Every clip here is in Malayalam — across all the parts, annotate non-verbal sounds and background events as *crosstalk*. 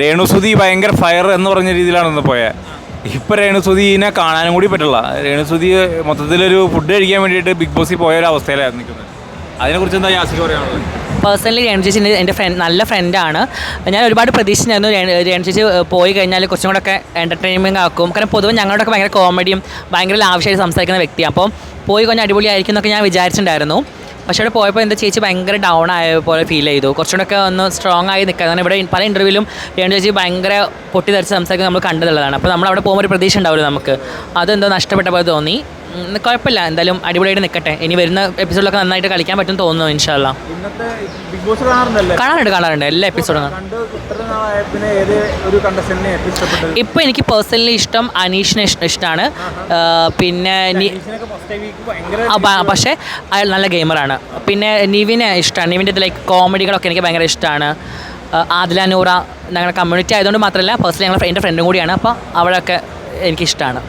രേണുസുതി ഭയങ്കര ഫയർ എന്ന് പറഞ്ഞ രീതിയിലാണ് ഇന്ന് പോയത് ഇപ്പം രേണുസുതിനെ കാണാനും കൂടി പറ്റില്ല. രേണുസുതി മൊത്തത്തിലൊരു ഫുഡ് കഴിക്കാൻ വേണ്ടിയിട്ട് ബിഗ് ബോസിൽ പോയ ഒരു അവസ്ഥയിലായിരുന്നു നിൽക്കുന്നത്. അതിനെക്കുറിച്ച് എന്താ യാസിക്ക് പറയാനുള്ളത്? പേഴ്സണലി രേണു ചേച്ചി എന്റെ- ഫ്രണ്ട് നല്ല ഫ്രണ്ടാണ് ഞാൻ ഒരുപാട് പ്രതീക്ഷിച്ചായിരുന്നു രേണു ചേച്ചി പോയി കഴിഞ്ഞാൽ കുറച്ചും കൂടെ ഒക്കെ എന്റർടൈൻമെന്റ് ആക്കും. കാരണം പൊതുവെ ഞങ്ങളോടൊക്കെ ഭയങ്കര കോമഡിയും ഭയങ്കര ലാവശ്യമായിട്ട് സംസാരിക്കുന്ന വ്യക്തിയാണ്. അപ്പോൾ പോയി കഴിഞ്ഞാൽ അടിപൊളിയായിരിക്കും എന്നൊക്കെ ഞാൻ വിചാരിച്ചിട്ടുണ്ടായിരുന്നു. പക്ഷേ അവിടെ പോയപ്പോൾ എന്റെ ചേച്ചി ഭയങ്കര ഡൗൺ ആയ പോലെ ഫീൽ ചെയ്തു. കുറച്ചുകൂടെ ഒന്ന് സ്ട്രോങ് ആയി നിൽക്കുക കാരണം ഇവിടെ പല ഇന്റർവ്യൂവിലും രേണു ചേച്ചി ഭയങ്കര പൊട്ടിത്തെറിച്ച് സംസാരിക്കുന്നത് നമ്മൾ കണ്ടതുള്ളതാണ്. അപ്പോൾ നമ്മൾ അവിടെ പോകുമ്പോൾ ഒരു പ്രതീക്ഷ ഉണ്ടാവില്ല നമുക്ക്. അതെന്തോ നഷ്ടപ്പെട്ട പോലെ തോന്നി. കുഴപ്പമില്ല. എന്തായാലും അടിപൊളിയായിട്ട് നിൽക്കട്ടെ ഇനി വരുന്ന എപ്പിസോഡിലൊക്കെ നന്നായിട്ട് കളിക്കാൻ പറ്റും തോന്നുന്നു ഇൻഷാല്ല കാണാറുണ്ട് കാണാറുണ്ട്. എല്ലാ എപ്പിസോഡും ഇപ്പൊ എനിക്ക് പേഴ്സണലി ഇഷ്ടം അനീഷിനെ ഇഷ്ടമാണ് പിന്നെ പക്ഷേ അയാൾ നല്ല ഗെയിമറാണ് പിന്നെ നിവിനെ ഇഷ്ടമാണ് നിവിന്റെ ലൈക്ക് കോമഡികളൊക്കെ എനിക്ക് ഭയങ്കര ഇഷ്ടമാണ് ആദില നൂറ ഞങ്ങളുടെ കമ്മ്യൂണിറ്റി ആയതുകൊണ്ട് മാത്രമല്ല പേഴ്സണലി ഞങ്ങളുടെ എന്റെ ഫ്രണ്ടും കൂടിയാണ്. അപ്പോൾ അവളൊക്കെ എനിക്കിഷ്ടമാണ്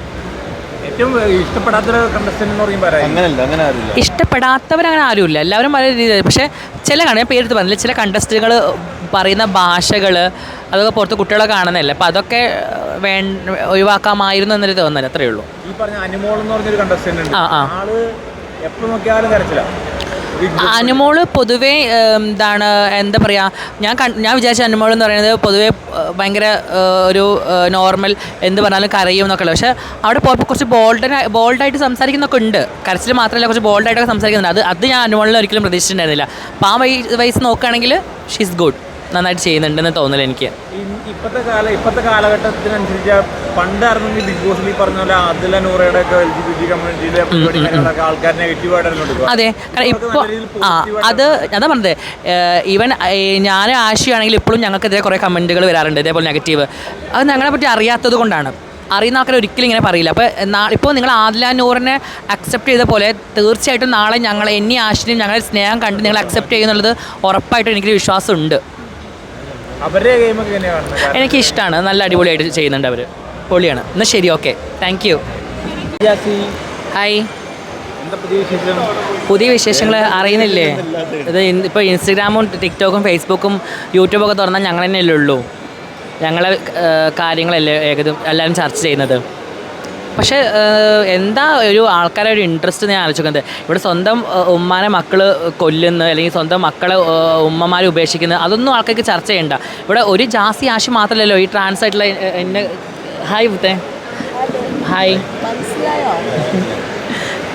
ഏറ്റവും ഇഷ്ടപ്പെടാത്തൊരു കണ്ടസ്റ്റന്റ് എന്ന് പറയുമ്പോൾ? അങ്ങനല്ല അങ്ങനെ ആരും ഇഷ്ടപ്പെടാത്തവരങ്ങനെ ആരുമില്ല. എല്ലാവരും പല രീതിയിൽ പക്ഷേ ചില കാണാൻ ഞാൻ പേരെടുത്ത് പറഞ്ഞില്ല ചില കണ്ടസ്റ്റുകൾ പറയുന്ന ഭാഷകൾ അതൊക്കെ പുറത്ത് കുട്ടികളെ കാണുന്നതല്ലേ. അപ്പോൾ അതൊക്കെ വേ ഒഴിവാക്കാമായിരുന്നു എന്നൊരു തോന്നൽ അത്രയേ ഉള്ളൂ. ഈ പറഞ്ഞ അനുമോൾ എന്ന് പറഞ്ഞൊരു കണ്ടസ്റ്റന്റ് ഉണ്ട്. ആ, ആ. ആൾ എപ്പോ നോക്കിയാലും കരച്ചില്ല അനുമോൾ പൊതുവേ എന്താണ് എന്താ പറയുക ഞാൻ ഞാൻ വിചാരിച്ച അനുമോൾ എന്ന് പറയുന്നത് പൊതുവേ ഭയങ്കര ഒരു നോർമൽ എന്ത് പറഞ്ഞാലും കരയും എന്നൊക്കെ പക്ഷേ അവിടെ പോയപ്പോൾ കുറച്ച് ബോൾഡ് ബോൾഡായിട്ട് സംസാരിക്കുന്നൊക്കെ ഉണ്ട്. കരച്ചിൽ മാത്രമല്ല കുറച്ച് ബോൾഡായിട്ടൊക്കെ സംസാരിക്കുന്നുണ്ട്. അത് അത് ഞാൻ അനുമോളിനെ ഒരിക്കലും പ്രതീക്ഷിച്ചിട്ടുണ്ടായിരുന്നില്ല. അപ്പോൾ ആ വൈസ് നോക്കുകയാണെങ്കിൽ ഷീസ് ഗുഡ് നന്നായിട്ട് ചെയ്യുന്നുണ്ടെന്ന് തോന്നൽ എനിക്ക്. ഇപ്പോഴത്തെ കാല ഇപ്പോഴത്തെ കാലഘട്ടത്തിനനുസരിച്ച് പണ്ടായിരുന്നെങ്കിൽ ബിഗ് ബോസിൽ ഈ പറഞ്ഞ പോലെ അതില നൂറയുടെ ഒക്കെ എൽ ജി ബി ടി കമ്മ്യൂണിറ്റിയിലെ ആൾക്കാർ നെഗറ്റീവായിട്ടായിരുന്നു അതെ. കാരണം ഇപ്പോൾ ആ അത് അതാ പറഞ്ഞത്. ഈവൻ ഞാൻ ആശയാണെങ്കിൽ ഇപ്പോഴും ഞങ്ങൾക്കെതിരെ കുറേ കമന്റുകൾ വരാറുണ്ട്. ഇതേപോലെ നെഗറ്റീവ് അത് ഞങ്ങളെ പറ്റി അറിയാത്തത് കൊണ്ടാണ്. അറിയുന്ന ആൾക്കാർ ഒരിക്കലും ഇങ്ങനെ പറയില്ല. അപ്പോൾ ഇപ്പോൾ നിങ്ങൾ ആദില നൂറിനെ അക്സെപ്റ്റ് ചെയ്ത പോലെ തീർച്ചയായിട്ടും നാളെ ഞങ്ങളെ എന്നി ആശയും ഞങ്ങളുടെ സ്നേഹം കണ്ട് നിങ്ങൾ അക്സെപ്റ്റ് ചെയ്യുന്നുള്ളത് ഉറപ്പായിട്ടും എനിക്കൊരു വിശ്വാസമുണ്ട്. അവരുടെ ഗെയിമൊക്കെ എങ്ങനെയാണ് എനിക്ക് ഇഷ്ടമാണ് നല്ല അടിപൊളിയായിട്ട് ചെയ്യുന്നുണ്ട് അവർ പൊളിയാണ്. എന്നാൽ ശരി ഓക്കെ താങ്ക് യു ഹായ് പുതിയ വിശേഷങ്ങൾ? അറിയുന്നില്ലേ? ഇത് ഇപ്പോൾ ഇൻസ്റ്റഗ്രാമും ടിക്ടോക്കും ഫേസ്ബുക്കും യൂട്യൂബൊക്കെ തുറന്നാൽ ഞങ്ങൾ തന്നെയല്ലേ ഉള്ളൂ. ഞങ്ങളെ കാര്യങ്ങളല്ലേ ഏകദേശം എല്ലാവരും ചർച്ച ചെയ്യുന്നത്. പക്ഷേ എന്താ ഒരു ആൾക്കാരെ ഒരു ഇൻട്രസ്റ്റ് ഞാൻ ആലോചിക്കുന്നത്? ഇവിടെ സ്വന്തം ഉമ്മാനെ മക്കൾ കൊല്ലുന്ന അല്ലെങ്കിൽ സ്വന്തം മക്കളെ ഉമ്മമാരെ ഉപേക്ഷിക്കുന്നത് അതൊന്നും ആൾക്കാർക്ക് ചർച്ച ചെയ്യണ്ട. ഇവിടെ ഒരു ജാസി ആശി മാത്രമല്ലല്ലോ ഈ ട്രാൻസ് ആയിട്ടുള്ള എന്നെ ഹായ് ഹായ്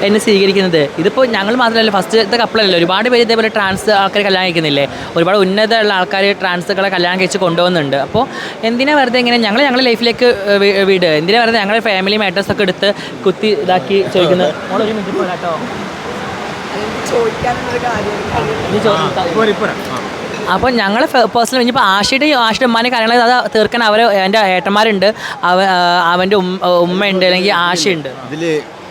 എന്നെ സ്വീകരിക്കുന്നത്. ഇതിപ്പോൾ ഞങ്ങൾ മാത്രമല്ല ഫസ്റ്റത്തെ കപ്പിളല്ലോ ഒരുപാട് പേര് ഇതേപോലെ ട്രാൻസ് ആൾക്കാർ കല്യാണം കഴിക്കുന്നില്ലേ? ഒരുപാട് ഉന്നതമുള്ള ആൾക്കാർ ട്രാൻസുകളെ കല്യാണം കഴിച്ച് കൊണ്ടുപോകുന്നുണ്ട് അപ്പോൾ എന്തിനാ വെറുതെ ഇങ്ങനെ ഞങ്ങൾ ഞങ്ങളുടെ ലൈഫിലേക്ക് വീട്? എന്തിനാ വെറുതെ ഞങ്ങളുടെ ഫാമിലി മാറ്റേഴ്സ് ഒക്കെ എടുത്ത് കുത്തി ഇതാക്കി ചോദിക്കുന്നത് മിനിറ്റ്. അപ്പോൾ ഞങ്ങൾ പേഴ്സണൽ ഇനിയിപ്പോൾ ആഷിയുടെ ആഷിയുടെ ഉമ്മാനെ കാര്യങ്ങൾ അത് തീർക്കാൻ അവർ എന്റെ ഏട്ടന്മാരുണ്ട്. അവ അവന്റെ ഉമ്മ ഉമ്മയുണ്ട് അല്ലെങ്കിൽ ആശയുണ്ട്. ഇതിൽ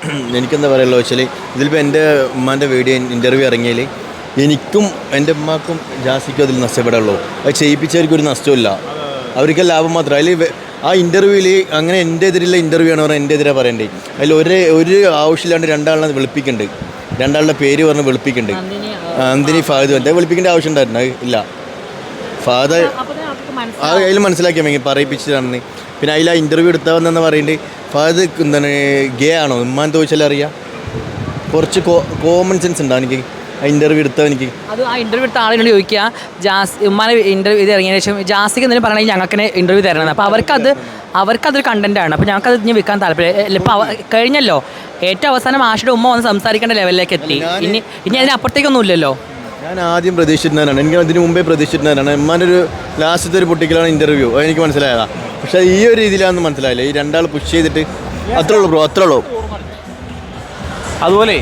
*clears throat* എനിക്കെന്താ പറയുള്ളൂ വെച്ചാൽ ഇതിലിപ്പോൾ എന്റെ ഉമ്മാന്റെ വീഡിയോ ഇന്റർവ്യൂ ഇറങ്ങിയാൽ എനിക്കും എന്റെ ഉമ്മാക്കും ജാസിക്കും അതിൽ നഷ്ടപ്പെടുള്ളൂ അത് ചെയ്യിപ്പിച്ചവർക്ക് ഒരു നഷ്ടമില്ല അവർക്ക് ലാഭം മാത്രം. അതിൽ ആ ഇന്റർവ്യൂവിൽ അങ്ങനെ എന്റെ എതിരുള്ള ഇന്റർവ്യൂ ആണ് പറഞ്ഞാൽ എന്റെ എതിരെ പറയണ്ടേ. അതിൽ ഒരു ഒരു ആവശ്യമില്ലാണ്ട് രണ്ടാളിനെ വിളിപ്പിക്കുന്നുണ്ട്. രണ്ടാളുടെ പേര് പറഞ്ഞ് വിളിപ്പിക്കുന്നുണ്ട്. അന്തിനി ഫാദ് എന്റെ വിളിപ്പിക്കേണ്ട ആവശ്യം ഉണ്ടായിരുന്നു ഇല്ല. ഫാദർ ആ അതിൽ മനസ്സിലാക്കിയാൽ മതി. പറയിപ്പിച്ചതാണെന്ന്. പിന്നെ അതിൽ ആ ഇന്റർവ്യൂ എടുത്തവന്നെന്ന് പറയുന്നത് ഫാദർ എന്താണ് ഗേ ആണോ? ഉമ്മാൻ ചോദിച്ചാൽ അറിയാം. കുറച്ച് കോമൺ സെൻസ് ഉണ്ടോ എനിക്ക്? ഇന്റർവ്യൂ എടുത്തവ എനിക്ക്. അത് ആ ഇന്റർവ്യൂ എടുത്ത ആളിനോട് ചോദിക്കുക ജാസ് ഉമ്മാനെ ഇന്റർവ്യൂ ഇത് ഇറങ്ങിയ ശേഷം ജാസിക്ക് എന്തെങ്കിലും പറയണമെങ്കിൽ ഞങ്ങൾക്ക് ഇന്റർവ്യൂ തരണം. അപ്പോൾ അവർക്കത് അവർക്കതൊരു കണ്ടന്റ് ആണ്. അപ്പോൾ ഞങ്ങൾക്കത് ഇനി വിൽക്കാൻ താല്പര്യം ഇപ്പോൾ കഴിഞ്ഞല്ലോ. ഏറ്റവും അവസാനം ആഷയുടെ ഉമ്മ വന്ന് സംസാരിക്കേണ്ട ലെവലിലേക്ക് എത്തി. ഇനി ഇനി അതിനപ്പുറത്തേക്കൊന്നും ഇല്ലല്ലോ. ഞാൻ ആദ്യം പ്രതീക്ഷിച്ചിരുന്നതാണ് എനിക്ക് അതിന് മുമ്പേ പ്രതീക്ഷിച്ചിരുന്നതാണ് ഉമ്മാന്റെ ഒരു ലാസ്റ്റത്തെ ഒരു പൊട്ടിക്കലാണ് ഇന്റർവ്യൂ എനിക്ക് മനസ്സിലായതാ. പക്ഷേ ഈ ഒരു രീതിയിലാണെന്ന് മനസ്സിലായില്ല. ഈ രണ്ടാൾ പുഷ് ചെയ്തിട്ട് അത്രേ ഉള്ളൂ ബ്രോ അത്രേ ഉള്ളൂ. അതുപോലെ